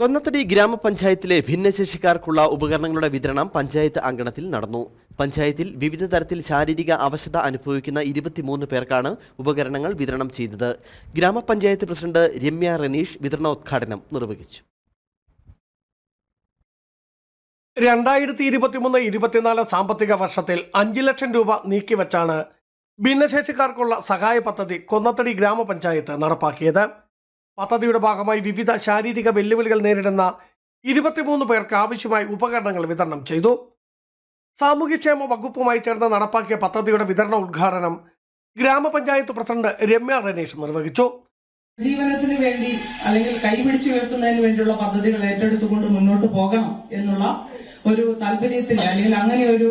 കൊന്നത്തടി ഗ്രാമപഞ്ചായത്തിലെ ഭിന്നശേഷിക്കാർക്കുള്ള ഉപകരണങ്ങളുടെ വിതരണം പഞ്ചായത്ത് അങ്കണത്തിൽ നടന്നു. പഞ്ചായത്തിൽ വിവിധ തരത്തിൽ ശാരീരിക അവശത അനുഭവിക്കുന്ന ഇരുപത്തിമൂന്ന് പേർക്കാണ് ഉപകരണങ്ങൾ വിതരണം ചെയ്തത്. ഗ്രാമപഞ്ചായത്ത് പ്രസിഡന്റ് രമ്യ റനീഷ് വിതരണോദ്ഘാടനം നിർവഹിച്ചു. രണ്ടായിരത്തി ഇരുപത്തിമൂന്ന് ഇരുപത്തിനാല് സാമ്പത്തിക വർഷത്തിൽ അഞ്ച് ലക്ഷം രൂപ നീക്കിവെച്ചാണ് ഭിന്നശേഷിക്കാർക്കുള്ള സഹായ പദ്ധതി കൊന്നത്തടി ഗ്രാമപഞ്ചായത്ത് നടപ്പാക്കിയത്. പദ്ധതിയുടെ ഭാഗമായി വിവിധ ശാരീരിക വെല്ലുവിളികൾ നേരിടുന്ന ഇരുപത്തിമൂന്ന് പേർക്ക് ആവശ്യമായ ഉപകരണങ്ങൾ വിതരണം ചെയ്തു. സാമൂഹ്യക്ഷേമ വകുപ്പുമായി ചേർന്ന് നടപ്പാക്കിയ പദ്ധതിയുടെ വിതരണ ഉദ്ഘാടനം ഗ്രാമപഞ്ചായത്ത് പ്രസിഡന്റ് രമ്യ റനേഷ് നിർവഹിച്ചു. ജീവനത്തിന് വേണ്ടി അല്ലെങ്കിൽ കൈപിടിച്ചു ഉയർത്തുന്നതിന് വേണ്ടിയുള്ള പദ്ധതികൾ ഏറ്റെടുത്തുകൊണ്ട് മുന്നോട്ട് പോകണം എന്നുള്ള ഒരു താല്പര്യത്തിന്റെ അല്ലെങ്കിൽ അങ്ങനെ ഒരു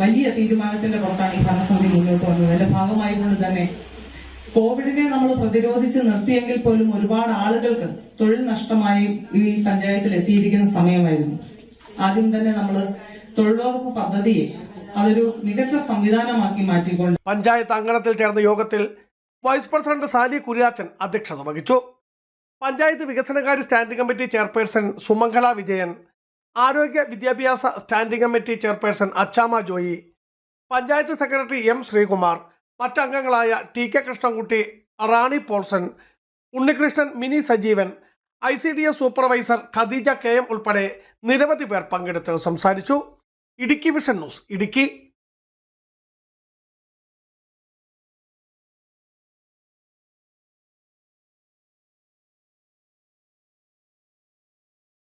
വലിയ തീരുമാനത്തിന്റെ പുറത്താണ് ഈ ഭരണസമിതി മുന്നോട്ട് വന്നത്. അതിന്റെ ഭാഗമായി കൊണ്ട് തന്നെ കോവിഡിനെ നമ്മൾ പ്രതിരോധിച്ച് നിർത്തിയെങ്കിൽ പോലും ഒരുപാട് ആളുകൾക്ക് തൊഴിൽ നഷ്ടമായി ഈ പഞ്ചായത്തിൽ എത്തിയിരിക്കുന്ന സമയമായിരുന്നു. ആദ്യം തന്നെ നമ്മൾ തൊഴിലുറപ്പ് പദ്ധതിയെ അതൊരു മികച്ച സംവിധാനമാക്കി മാറ്റിക്കൊണ്ട് പഞ്ചായത്ത് അങ്കണത്തിൽ ചേർന്ന യോഗത്തിൽ വൈസ് പ്രസിഡന്റ് സാലി കുര്യാച്ചൻ അധ്യക്ഷത വഹിച്ചു. പഞ്ചായത്ത് വികസനകാര്യ standing committee chairperson Sumangala Vijayan ആരോഗ്യ വിദ്യാഭ്യാസ standing committee chairperson Achamma Joy panchayat secretary M Sreekumar മറ്റംഗങ്ങളായ T K Krishnankutty Rani Paulson Unnikrishnan Mini Sajeevan I C D S supervisor Khadeeja K M ഉൾപ്പെടെ നിരവധി പേർ പങ്കെടുത്ത് സംസാരിച്ചു. Idukki vision news Idukki.